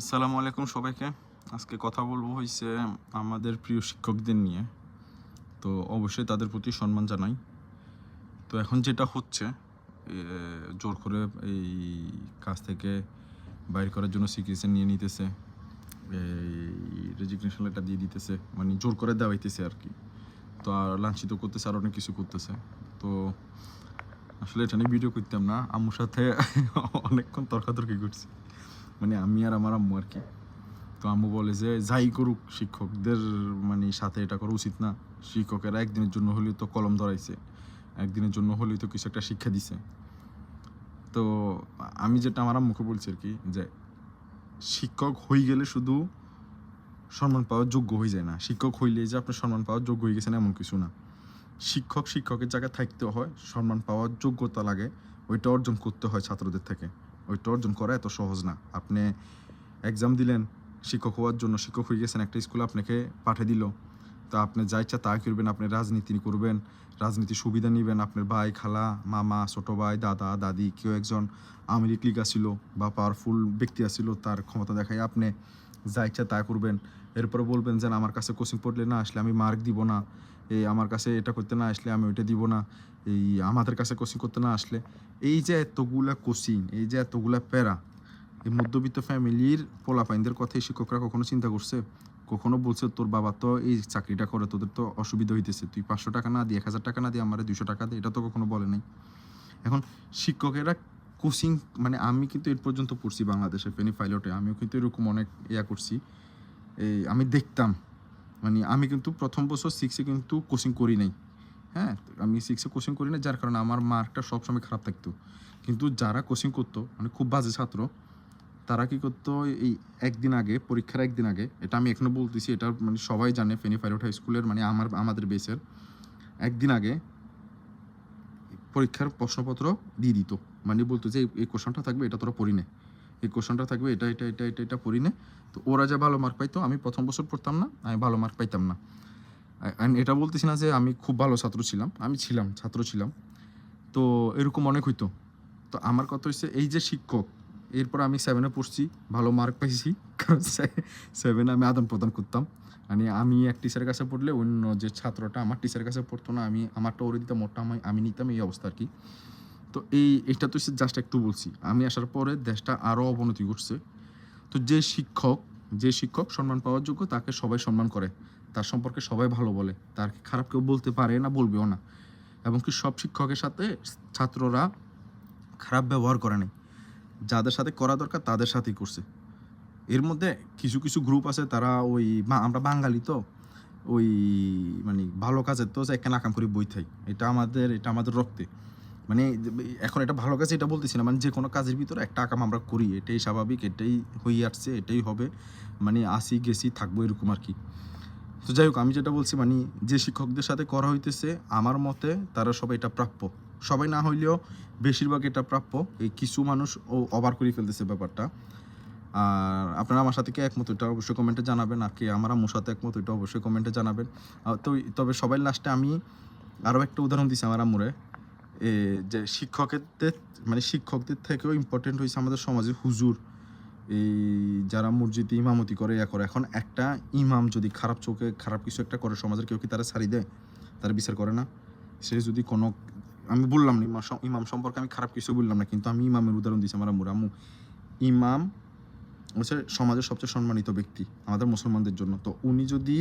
আসসালামু আলাইকুম সবাইকে। আজকে কথা বলব হয়েছে আমাদের প্রিয় শিক্ষকদের নিয়ে। তো অবশ্যই তাদের প্রতি সম্মান জানাই। তো এখন যেটা হচ্ছে জোর করে এই কাজ থেকে বাইর করার জন্য সিকিউরিটি নিয়ে নিতেছে। এই রেজিগনেশন লেটার দিয়ে দিতেছে। মানে জোর করে দেওয়াইতেছে আর কি। তো আর লাঞ্ছিত করতেছে, আর অনেক কিছু করতেছে। তো আসলে এটা নিয়ে ভিডিও করতাম না। আম্মুর সাথে অনেকক্ষণ তর্কাতর্কি করছি। মানে আমি আর আমার আম্মু আর কি। তো আম্মু বলে যে, যাই করুক শিক্ষকদের মানে সাথে এটা করা উচিত না। শিক্ষকেরা একদিনের জন্য হলেও তো কলম ধরাইছে। একদিনের জন্য হলেও তো কিছু একটা শিক্ষা দিছে। তো আমি যেটা আমার আম্মুকে বলছি আর কি, যে শিক্ষক হয়ে গেলে শুধু সম্মান পাওয়ার যোগ্য হয়ে যায় না। শিক্ষক হইলে যে আপনি সম্মান পাওয়ার যোগ্য হয়ে গেছেন এমন কিছু না। শিক্ষক শিক্ষকের জায়গায় থাকতে হয়, সম্মান পাওয়ার যোগ্যতা লাগে, ওইটা অর্জন করতে হয় ছাত্রদের থেকে। ওইটা অর্জন করা এত সহজ না। আপনি এক্সাম দিলেন, শিক্ষক হওয়ার জন্য শিক্ষক হয়ে গেছেন, একটা স্কুলে আপনাকে পাঠিয়ে দিল। তা আপনি যা ইচ্ছা তা করবেন, আপনি রাজনীতি করবেন, রাজনীতি সুবিধা নেবেন, আপনার ভাই, খালা, মামা, ছোটো ভাই, দাদা, দাদি, কেউ একজন আওয়ামী লীগ আসিল বা পাওয়ারফুল ব্যক্তি আসিল, তার ক্ষমতা দেখায় আপনি যা ইচ্ছা তা করবেন। এরপরে বলবেন যে আমার কাছে কোচিং পড়লে না আসলে আমি মার্ক দিব না। এই আমার কাছে এটা করতে না আসলে আমি ওইটা দিব না। এই আমাদের কাছে কোচিং করতে না আসলে। এই যে এতগুলা কোচিং এই যে এতগুলা প্যারা, এই মধ্যবিত্ত ফ্যামিলির পোলাপাইনদের কথা এই শিক্ষকরা কখনো চিন্তা করছে? কখনো বলছে, তোর বাবা তো এই চাকরিটা করে, তোদের তো অসুবিধা হইতেছে। তুই পাঁচশো টাকা না দিয়ে এক হাজার টাকা না দিয়ে আমার দুশো টাকা দে। এটা তো কখনো বলে নাই। এখন শিক্ষকেরা কোচিং মানে আমি কিন্তু এর পর্যন্ত পড়ছি বাংলাদেশে ফেনি পাইলটে। আমিও কিন্তু এরকম অনেক ইয়া করছি। এই আমি দেখতাম। মানে আমি কিন্তু প্রথম বছর সিক্সে কিন্তু কোচিং করি নাই। হ্যাঁ আমি সিক্সে কোচিং করি না যার কারণে আমার মার্কটা সবসময় খারাপ থাকতো। কিন্তু যারা কোচিং করতো মানে খুব বাজে ছাত্র, তারা কী করতো, এই একদিন আগে, পরীক্ষার একদিন আগে, এটা আমি এখনও বলতেছি, এটা মানে সবাই জানে ফেনি পাইলট হাই স্কুলের মানে আমার, আমাদের বেসের একদিন আগে পরীক্ষার প্রশ্নপত্র দিয়ে দিত। মানে বলতো যে, এই- কোশ্চনটা থাকবে, এটা তোরা পড়ি নে এই কোশ্চনটা থাকবে, এটা এটা এটা এটা এটা পড়ি নে তো ওরা যা ভালো মার্ক পাইতো, আমি প্রথম বছর পড়তাম না, আমি ভালো মার্ক পাইতাম না। অ্যান্ড এটা বলতেছি না যে, আমি খুব ভালো ছাত্র ছিলাম, আমি ছিলাম, ছাত্র ছিলাম। তো এরকম অনেক হইতো। তো আমার কথা হচ্ছে এই যে শিক্ষক এরপর আমি সেভেনে পড়ছি, ভালো মার্ক পাইছি, কারণ সেভেনে আমি আদান প্রদান করতাম। মানে আমি এক টিচারের কাছে পড়লে অন্য যে ছাত্রটা আমার টিচারের কাছে পড়তো না, আমি আমারটা ওরে দিতাম, ওরটা আমি আমি নিতাম, এই অবস্থা আর কি তো এই এটা তো জাস্ট একটু বলছি। আমি আসার পরে দেশটা আরও অবনতি ঘটছে। তো যে শিক্ষক যে শিক্ষক সম্মান পাওয়ার যোগ্য, তাকে সবাই সম্মান করে। তার সম্পর্কে সবাই ভালো বলে। তার খারাপ কেউ বলতে পারে না, বলবেও না। এবং কি সব শিক্ষকের সাথে ছাত্ররা খারাপ ব্যবহার করে নাই। যাদের সাথে করা দরকার তাদের সাথেই করছে। এর মধ্যে কিছু কিছু গ্রুপ আছে তারা ওই আমরা বাঙালি তো, ওই মানে ভালো কাজের তো একটা নাকাম করে বই থাই। এটা আমাদের এটা আমাদের রক্তে। মানে এখন এটা ভালো কাজ, এটা বলতেছি না। মানে যে কোনো কাজের ভিতরে একটা আকাম আমরা করি। এটাই স্বাভাবিক, এটাই হয়ে আসছে, এটাই হবে। মানে আসি, গেছি, থাকব এরকম আর কি। তো যাই হোক, আমি যেটা বলছি মানে যে শিক্ষকদের সাথে করা হইতেছে, আমার মতে তারা সবাই এটা প্রাপ্য। সবাই না হইলেও বেশিরভাগ এটা প্রাপ্য। এই কিছু মানুষ ও অবার করে ফেলতেছে ব্যাপারটা। আর আপনারা আমার সাথে কি একমত এটা অবশ্যই কমেন্টে জানাবেন। আর কি আমার আম্মুর সাথে একমত এটা অবশ্যই কমেন্টে জানাবেন। তো তবে সবাই লাস্টে আমি আরও একটা উদাহরণ দিছি আমার আম্মুরে। এ, যে শিক্ষকদের মানে শিক্ষকদের থেকেও ইম্পর্টেন্ট হয়েছে আমাদের সমাজে হুজুর। এই যারা মসজিদে ইমামতি করে ইয়া করে। এখন একটা ইমাম যদি খারাপ চোখে খারাপ কিছু একটা করে সমাজের কেউ কি তারা ছাড়ি দেয়? তারা বিচার করে না? সে যদি কোনো আমি বললাম না, ইমাম সম্পর্কে আমি খারাপ কিছু বললাম না, কিন্তু আমি ইমামের উদাহরণ দিচ্ছি আমার আম্মুর আম্মু। ইমাম হচ্ছে সমাজের সবচেয়ে সম্মানিত ব্যক্তি আমাদের মুসলমানদের জন্য। তো উনি যদি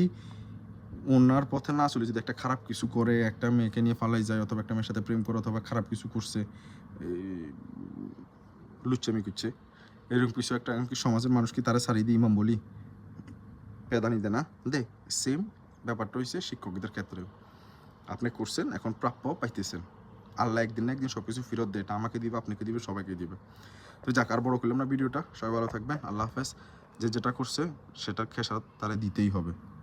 ওনার পথে না চলে, যদি একটা খারাপ কিছু করে, একটা মেয়েকে নিয়ে পালাই যায়, অথবা একটা মেয়ের সাথে প্রেম করে, অথবা খারাপ কিছু করছে লুচ্চামি করছে, এরকম কিছু একটা, এমনকি সমাজের মানুষ কি তারা সারিয়ে দিয়ে ইমাম বলি? পেদানি দে না? দে সেম ব্যাপারটা হয়েছে শিক্ষকদের ক্ষেত্রেও। আপনি করছেন, এখন প্রাপ্য পাইতেছেন। আল্লাহ একদিন না একদিন সব কিছু ফেরত দেয়। এটা আমাকে দিবে, আপনাকে দিবে, সবাইকে দিবে। তো যাক, আর বড় করলাম না ভিডিওটা। সবাই ভালো থাকবে আল্লাহ হাফেজ। যে যেটা করছে, সেটা খেসারত তারা দিতেই হবে।